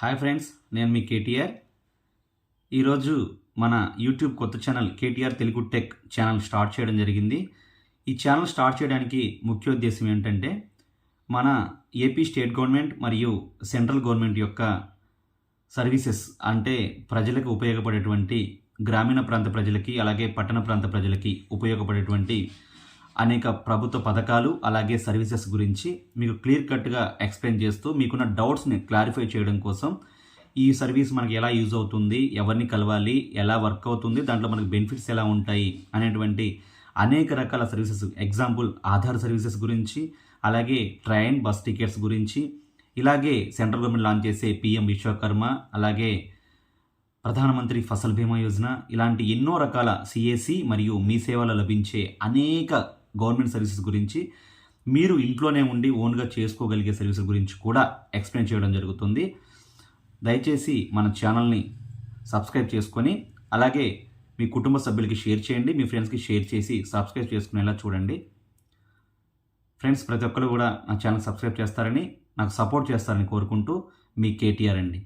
Hi friends నేను మీ కేటీఆర్. ఈరోజు మన యూట్యూబ్ కొత్త channel KTR Telugu tech channel start చేయడం జరిగింది. ఈ ఛానల్ స్టార్ట్ చేయడానికి ముఖ్య ఉద్దేశం ఏంటంటే మన ఏపీ స్టేట్ గవర్నమెంట్ మరియు సెంట్రల్ గవర్నమెంట్ యొక్క సర్వీసెస్ అంటే ప్రజలకు ఉపయోగపడేటువంటి గ్రామీణ ప్రాంత ప్రజలకి అలాగే పట్టణ ప్రాంత ప్రజలకి ఉపయోగపడేటువంటి అనేక ప్రభుత్వ పథకాలు అలాగే సర్వీసెస్ గురించి మీకు క్లియర్ కట్గా ఎక్స్ప్లెయిన్ చేస్తూ మీకున్న డౌట్స్ని క్లారిఫై చేయడం కోసం ఈ సర్వీస్ మనకి ఎలా యూజ్ అవుతుంది ఎవరిని కలవాలి ఎలా వర్క్ అవుతుంది దాంట్లో మనకి బెనిఫిట్స్ ఎలా ఉంటాయి అనేటువంటి అనేక రకాల సర్వీసెస్ ఎగ్జాంపుల్ ఆధార్ సర్వీసెస్ గురించి అలాగే ట్రైన్ బస్ టికెట్స్ గురించి ఇలాగే సెంట్రల్ గవర్నమెంట్ లాంచ్ చేసే పిఎం విశ్వకర్మ అలాగే ప్రధానమంత్రి ఫసల్ బీమా యోజన ఇలాంటి ఎన్నో రకాల సిఏసి మరియు మీ సేవలు లభించే అనేక గవర్నమెంట్ సర్వీసెస్ గురించి మీరు ఇంట్లోనే ఉండి ఓన్గా చేసుకోగలిగే సర్వీసెస్ గురించి కూడా ఎక్స్ప్లెయిన్ చేయడం జరుగుతుంది. దయచేసి మన ఛానల్ని సబ్స్క్రైబ్ చేసుకొని అలాగే మీ కుటుంబ సభ్యులకి షేర్ చేయండి మీ ఫ్రెండ్స్కి షేర్ చేసి సబ్స్క్రైబ్ చేసుకునేలా చూడండి. ఫ్రెండ్స్ ప్రతి ఒక్కరు కూడా నా ఛానల్ సబ్స్క్రైబ్ చేస్తారని నాకు సపోర్ట్ చేస్తారని కోరుకుంటూ మీ కేటీఆర్ అండి.